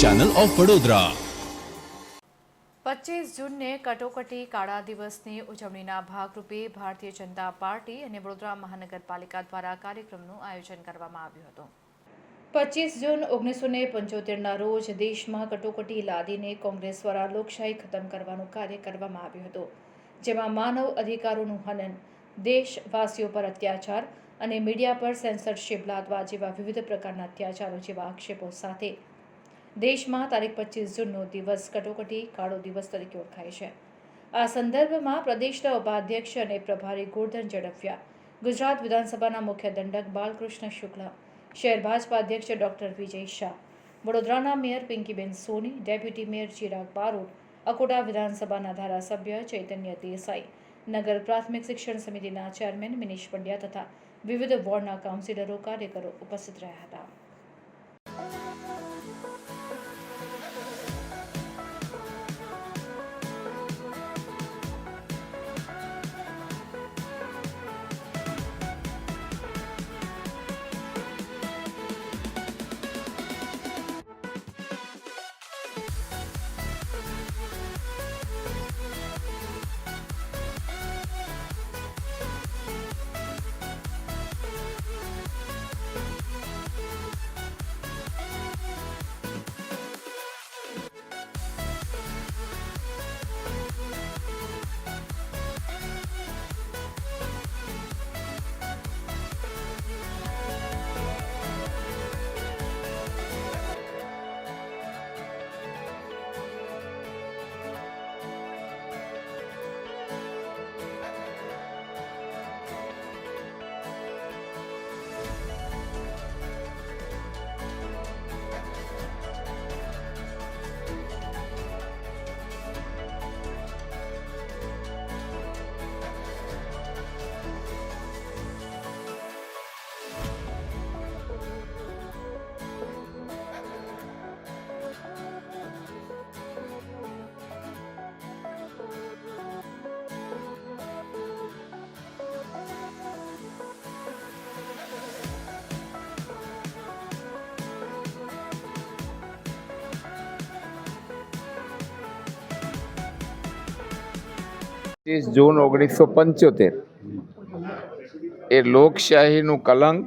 Channel of Vadodara પચીસ જૂનને કટોકટી કાળા દિવસની ઉજવણીના ભાગરૂપે ભારતીય જનતા પાર્ટી અને વડોદરા મહાનગરપાલિકા દ્વારા કાર્યક્રમનું આયોજન કરવામાં આવ્યું હતું. પચીસ જૂન ઓગણીસો ને પંચોતેરના રોજ દેશમાં કટોકટી લાદીને કોંગ્રેસ દ્વારા લોકશાહી ખતમ કરવાનું કાર્ય કરવામાં આવ્યું હતું, જેમાં માનવ અધિકારોનું હનન, દેશવાસીઓ પર અત્યાચાર અને મીડિયા પર સેન્સરશિપ લાદવા જેવા વિવિધ પ્રકારના અત્યાચારો જેવા આક્ષેપો સાથે દેશમાં તારીખ પચીસ જૂનનો દિવસ કટોકટી, કાળો દિવસ તરીકે ઓળખાય છે. આ સંદર્ભમાં પ્રદેશના ઉપાધ્યક્ષ અને પ્રભારી ગોરધન ઝડફિયા, ગુજરાત વિધાનસભાના મુખ્ય દંડક બાલકૃષ્ણ શુક્લ, શહેર ભાજપા અધ્યક્ષ ડોક્ટર વિજય શાહ, વડોદરાના mayor Pinkiben Soni, deputy mayor Chirag Barot Akota વિધાનસભાના ધારાસભ્ય ચૈતન્ય દેસાઈ, નગર પ્રાથમિક શિક્ષણ સમિતિના ચેરમેન મિનેશ પંડ્યા તથા વિવિધ વોર્ડના કાઉન્સિલરો કાર્યકરો ઉપસ્થિત રહ્યા હતા. ત્રીસ જૂન ઓગણીસો પંચોતેર. એ લોકશાહીનું કલંક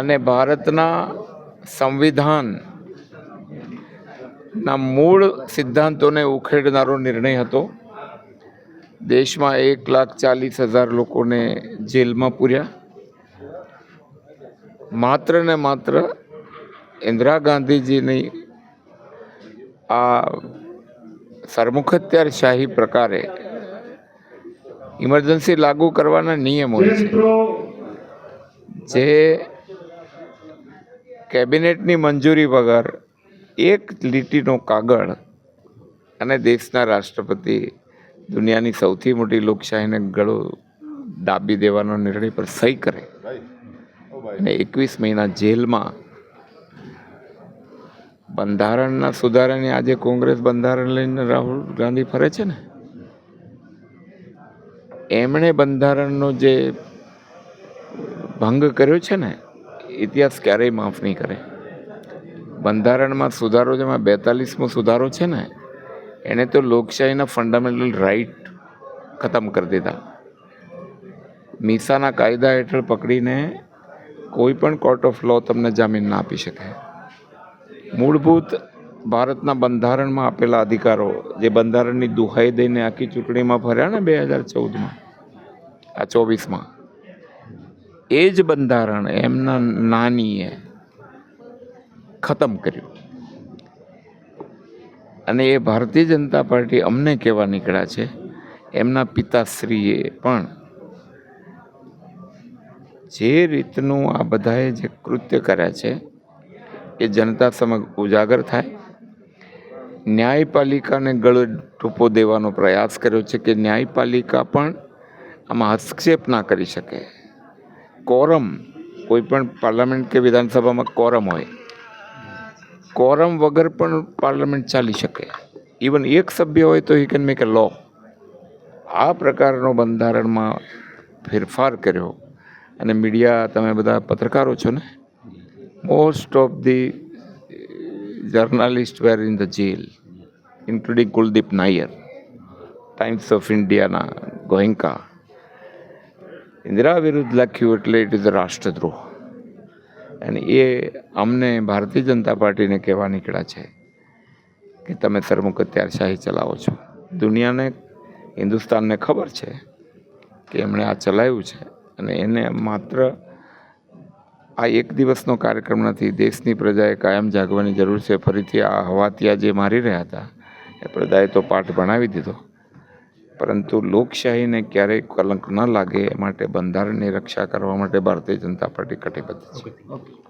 અને ભારતના સંવિધાનના મૂળ સિદ્ધાંતોને ઉખેડનારો નિર્ણય હતો. દેશમાં એક લાખ ચાલીસ હજાર લોકોને જેલમાં પૂર્યા. માત્ર ને માત્ર ઇન્દિરા ગાંધીજીની આ સરમુખત્યાર શાહી પ્રકારે ઇમરજન્સી લાગુ કરવાના નિયમ હોય છે. જે કેબિનેટની મંજૂરી વગર એક લીટીનો કાગળ અને દેશના રાષ્ટ્રપતિ દુનિયાની સૌથી મોટી લોકશાહીને ગળો દાબી દેવાનો નિર્ણય પર સહી કરે. અને એકવીસ મહિના જેલમાં બંધારણના સુધારાની આજે કોંગ્રેસ બંધારણ લઈને રાહુલ ગાંધી ફરે છે ને? એમણે બંધારણનો જે ભંગ કર્યો છે ને, ઇતિહાસ ક્યારેય માફ નહીં કરે. બંધારણમાં સુધારો જેમાં બેતાલીસમો સુધારો છે ને એણે તો લોકશાહીના ફંડામેન્ટલ રાઈટ ખતમ કરી દીધા. મીસાના કાયદા હેઠળ પકડીને કોઈ પણ કોર્ટ ઓફ લો તમને જામીન ના આપી શકે. મૂળભૂત ભારતના બંધારણમાં આપેલા અધિકારો, જે બંધારણની દુહાઈ દઈને આખી ચૂંટણીમાં ફર્યા ને બે હજાર ચૌદમાં, આ ચોવીસમાં. એ જ બંધારણ એમના નાનીએ ખતમ કર્યું. અને એ ભારતીય જનતા પાર્ટી અમને કહેવા નીકળ્યા છે, એમના પિતાશ્રીએ પણ જે રીતનું આ બધાએ જે કૃત્ય કર્યા છે એ જનતા સમક્ષ ઉજાગર થાય. ન્યાયપાલિકાને ગળે ટૂંપો દેવાનો પ્રયાસ કર્યો છે કે ન્યાયપાલિકા પણ આમાં હસ્તક્ષેપ ના કરી શકે. કોરમ, કોઈ પણ પાર્લામેન્ટ કે વિધાનસભામાં કોરમ હોય, કોરમ વગર પણ પાર્લામેન્ટ ચાલી શકે. ઇવન એક સભ્ય હોય તો હી કેન મેક એ લો આ પ્રકારનો બંધારણમાં ફેરફાર કર્યો. અને મીડિયા તમે બધા પત્રકારો છો ને? Most of the journalist were in the including including Kuldip Nayar Times of ઇન્ડિયાના ગોયંકા ઇન્દિરા વિરુદ્ધ લખ્યું એટલે ઇટ ઇઝ રાષ્ટ્રદ્રોહ અને એ અમને ભારતીય જનતા પાર્ટીને કહેવા નીકળ્યા છે કે તમે સરમુખ અત્યારશાહી ચલાવો છો દુનિયાને હિન્દુસ્તાનને ખબર છે કે એમણે આ ચલાવ્યું છે અને એને માત્ર આ એક દિવસનો કાર્યક્રમ નથી. દેશની પ્રજાએ કાયમ જાગવાની જરૂર છે. ફરીથી આ હવાતિયા જે મારી રહ્યા હતા, એ પ્રજાએ તો પાઠ ભણાવી દીધો. પરંતુ લોકશાહીને ક્યારેય કલંક ન લાગે એ માટે બંધારણની રક્ષા કરવા માટે ભારતીય જનતા પાર્ટી કટિબદ્ધ છે.